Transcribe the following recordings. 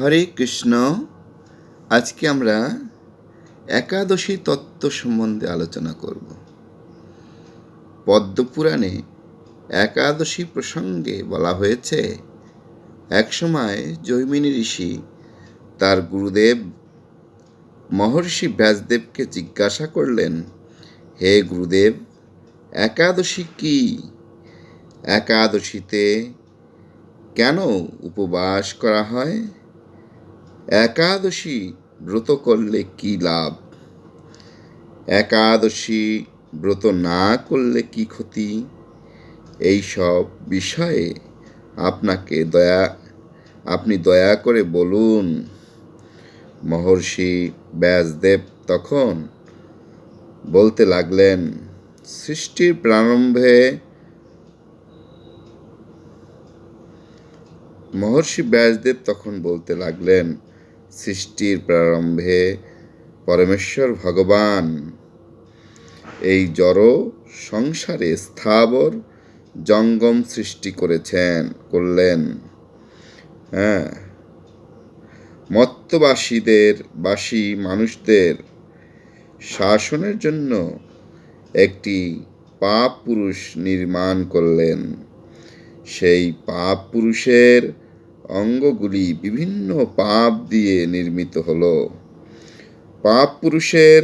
হরে কৃষ্ণ। আজকে আমরা একাদশী তত্ত্ব সম্বন্ধে আলোচনা করব। পদ্মপুরাণে একাদশী প্রসঙ্গে বলা হয়েছে একসময় জৈমিনী ঋষি তার গুরুদেব মহর্ষি ব্যাসদেবকে জিজ্ঞাসা করলেন, হে গুরুদেব, একাদশী কি? একাদশীতে কেন উপবাস করা হয়? একাদশী ব্রত করলে কি লাভ? একাদশী ব্রত না করলে কি ক্ষতি? এই সব বিষয়ে আপনাকে দয়া, আপনি দয়া করে বলুন। মহর্ষি ব্যাসদেব তখন বলতে লাগলেন, সৃষ্টির প্রারম্ভে মহর্ষি ব্যাসদেব তখন বলতে লাগলেন সৃষ্টির প্রারম্ভে পরমেশ্বর ভগবান। এই জড় সংসারে স্থাবর জঙ্গম সৃষ্টি করেছেন, করলেন। হ্যাঁ। মত্তবাসীদের, বাসী মানুষদের শাসনের জন্য একটি পাপ পুরুষ নির্মাণ করলেন। সেই পাপ পুরুষের অঙ্গগুলি বিভিন্ন পাপ দিয়ে নির্মিত হল। পাপ পুরুষের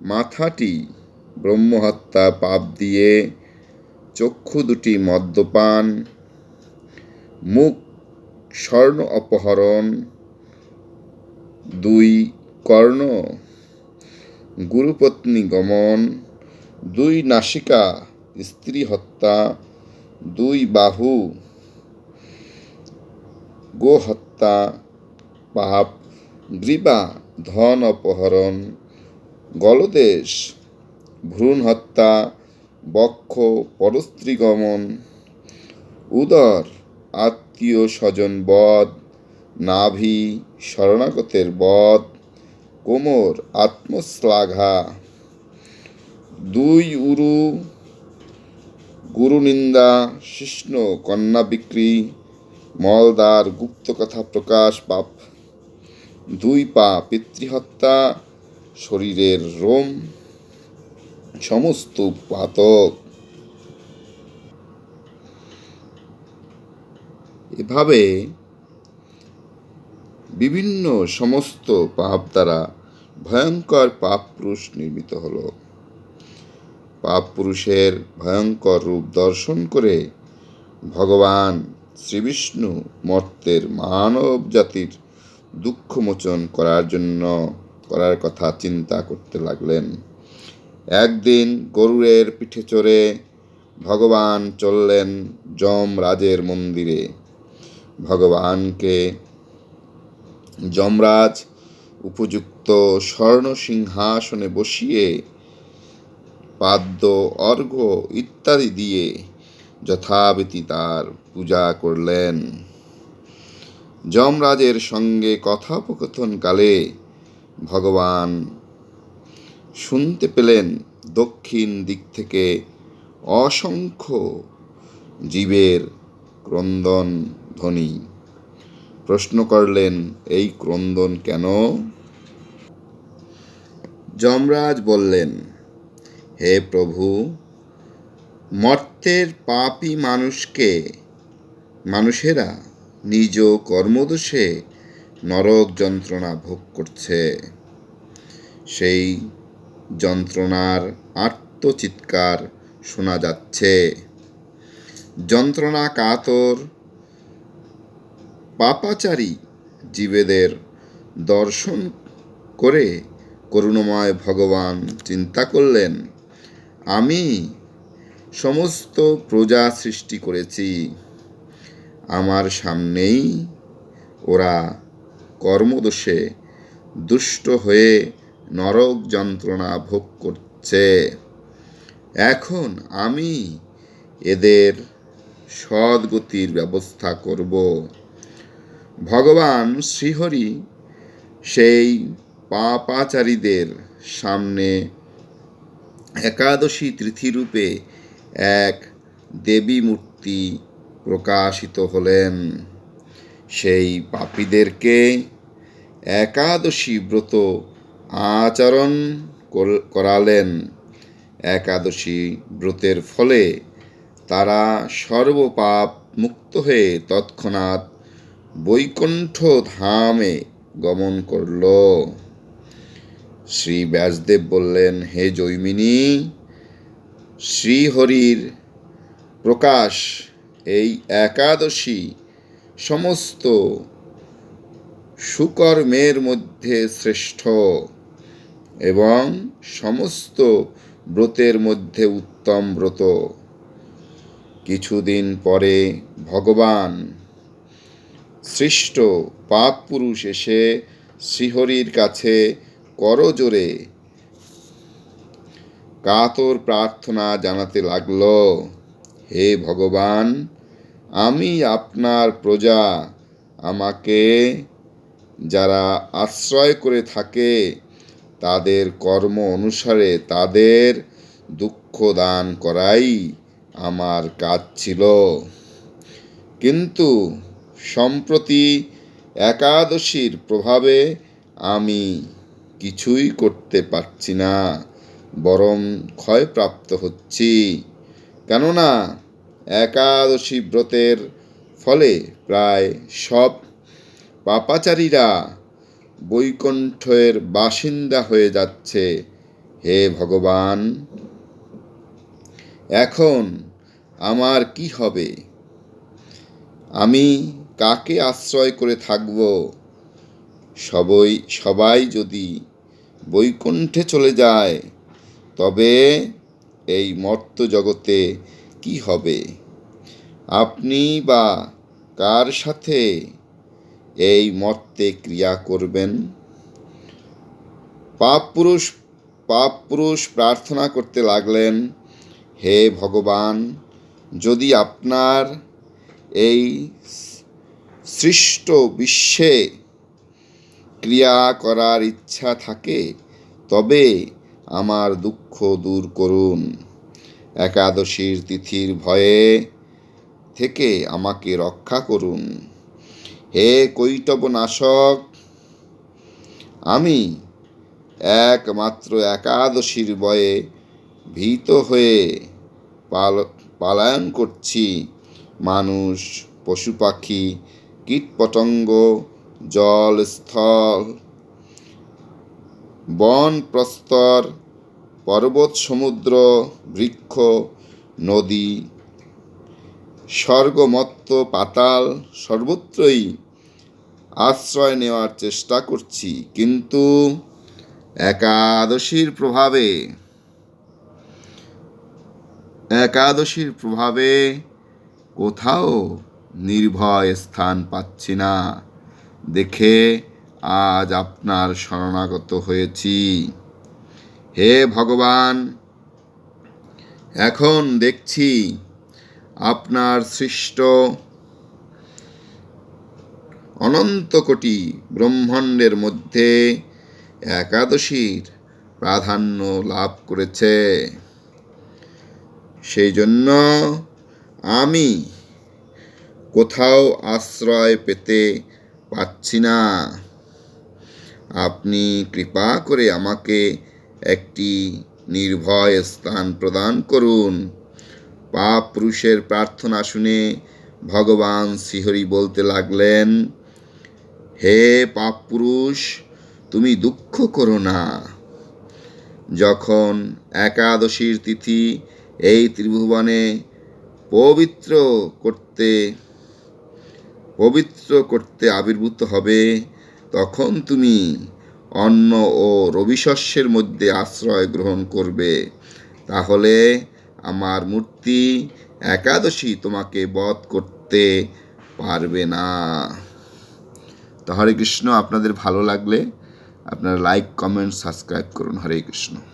মাথাটি ব্রহ্মহত্যা পাপ দিয়ে, চক্ষু দুটি মদ্যপান, মুখ স্বর্ণ অপহরণ, দুই কর্ণ, গুরুপত্নী গমন, দুই নাসিকা স্ত্রী হত্যা, দুই বাহু গোহত্যা, পাপ গ্রীবা ধন অপহরণ, গলদেশ, ভ্রূণ হত্যা, বক্ষ, পরস্ত্রীগমন, উদর, আত্মীয় স্বজন বধ, নাভি, শরণাগতের বধ, কোমর, আত্মশ্লাঘা, দুই উরু, গুরুনিন্দা, শিষ্ণ, কন্যা বিক্রি মলদার গুপ্ত কথা প্রকাশ, পাপ দুই পা, পিতৃহত্যা, শরীরের রোম, সমস্ত পাতক এভাবে বিভিন্ন সমস্ত পাপ দ্বারা ভয়ঙ্কর পাপ পুরুষ নির্মিত হলো। পাপ পুরুষের ভয়ঙ্কর রূপ দর্শন করে ভগবান শ্রীবিষ্ণু মর্তের মানব জাতির দুঃখমোচন করার জন্য করার কথা চিন্তা করতে লাগলেন। একদিন গরুরের পিঠে চড়ে ভগবান চললেন যমরাজের মন্দিরে। ভগবানকে যমরাজ উপযুক্ত স্বর্ণ সিংহাসনে বসিয়ে পাদ্য, অর্ঘ্য ইত্যাদি দিয়ে যথাবিধি তার পূজা করলেন। যমরাজের সঙ্গে কথোপকথনকালে ভগবান শুনতে পেলেন দক্ষিণ দিক থেকে অসংখ্য জীবের ক্রন্দন ধ্বনি। প্রশ্ন করলেন, এই ক্রন্দন কেন? যমরাজ বললেন, হে প্রভু, মর্তের পাপী মানুষকে মানুষেরা নিজ কর্মদোষে নরক যন্ত্রণা ভোগ করছে। সেই যন্ত্রণার আত্মচিৎকার শোনা যাচ্ছে। যন্ত্রণা কাতর পাপাচারী জীবেদের দর্শন করে করুণময় ভগবান চিন্তা করলেন, আমি সমস্ত প্রজা সৃষ্টি করেছি। আমার সামনেই। ওরা কর্মদোষে দুষ্ট হয়ে নরক যন্ত্রণা ভোগ করছে। এখন আমি এদের সদ্গতির ব্যবস্থা করব। ভগবান শ্রীহরি সেই পাপাচারীদের সামনে একাদশী তিথিরূপে এক দেবী মূর্তি প্রকাশিত হলেন। সেই পাপীদেরকে একাদশী ব্রত আচরণ করালেন। একাদশী ব্রতের ফলে তারা সর্বপাপ মুক্ত হয়ে তৎক্ষণাৎ বৈকুণ্ঠ ধামে গমন করল। শ্রী ব্যাসদেব বললেন, হে জৈমিনী, শ্রীহরির প্রকাশ এই একাদশী সমস্ত সুকর্মের মধ্যে শ্রেষ্ঠ এবং সমস্ত ব্রতের মধ্যে উত্তম ব্রত। কিছুদিন পরে ভগবান সৃষ্ট পাপ পুরুষ এসে শ্রীহরির কাছে করজোরে কাতর প্রার্থনা জানাতে লাগল, হে ভগবান আমি আপনার প্রজা। আমাকে যারা আশ্রয় করে থাকে, তাদের কর্ম অনুসারে তাদের দুঃখ দান করাই আমার কাজ ছিল। কিন্তু সম্প্রতি একাদশীর প্রভাবে আমি কিছুই করতে পারছি না, বরং ক্ষয়প্রাপ্ত হচ্ছি। কেননা একাদশী ব্রতের ফলে প্রায় সব পাপাচারীরা বৈকুণ্ঠের বাসিন্দা হয়ে যাচ্ছে। হে ভগবান, এখন আমার কি হবে? আমি কাকে আশ্রয় করে থাকব? সবই, সবাই যদি বৈকুণ্ঠে চলে যায়, তবে এই মর্ত জগতে কি হবে? আপনি বা কার সাথে এই মর্তে ক্রিয়া করবেন? পাপ পুরুষ পাপ পুরুষ প্রার্থনা করতে লাগলেন, হে ভগবান, যদি আপনার এই সৃষ্ট বিশ্বে ক্রিয়া করার ইচ্ছা থাকে, তবে আমার দুঃখ দূর করুন। একাদশীর তিথির ভয়ে থেকে আমাকে রক্ষা করুন। হে কৈটব নাশক আমি একমাত্র একাদশীর ভয়ে ভীত হয়ে পাল, পালায়ন করছি। মানুষ, পশু পাখি, কীটপতঙ্গ জল স্থল বন প্রস্তর পর্বত, সমুদ্র, বৃক্ষ, নদী, স্বর্গমত্ত, পাতাল, সর্বত্রই আশ্রয় নেওয়ার চেষ্টা করছি। কিন্তু একাদশীর প্রভাবে একাদশীর প্রভাবে কোথাও নির্ভয় স্থান পাচ্ছি না। দেখে আজ আপনার শরণাগত হয়েছি। হে ভগবান, এখন দেখছি আপনার সৃষ্ট অনন্ত কোটি ব্রহ্মাণ্ডের মধ্যে একাদশীর প্রাধান্য লাভ করেছে। সেই জন্য আমি কোথাও আশ্রয় পেতে পাচ্ছি না। আপনি কৃপা করে আমাকে একটি নির্ভয় স্থান প্রদান করুন। পাপ পুরুষের প্রার্থনা শুনে ভগবান শ্রীহরি বলতে লাগলেন, হে পাপ পুরুষ তুমি দুঃখ করো না। যখন একাদশীর তিথি এই ত্রিভুবনে পবিত্র করতে পবিত্র করতে আবির্ভূত হবে, তখন তুমি অন্ন ও রবিশস্যের মধ্যে আশ্রয় গ্রহণ করবে। তাহলে আমার মূর্তি একাদশী তোমাকে বধ করতে পারবে না। তো হরে কৃষ্ণ, আপনাদের ভালো লাগলে আপনারা লাইক, কমেন্ট, সাবস্ক্রাইব করুন হরে কৃষ্ণ।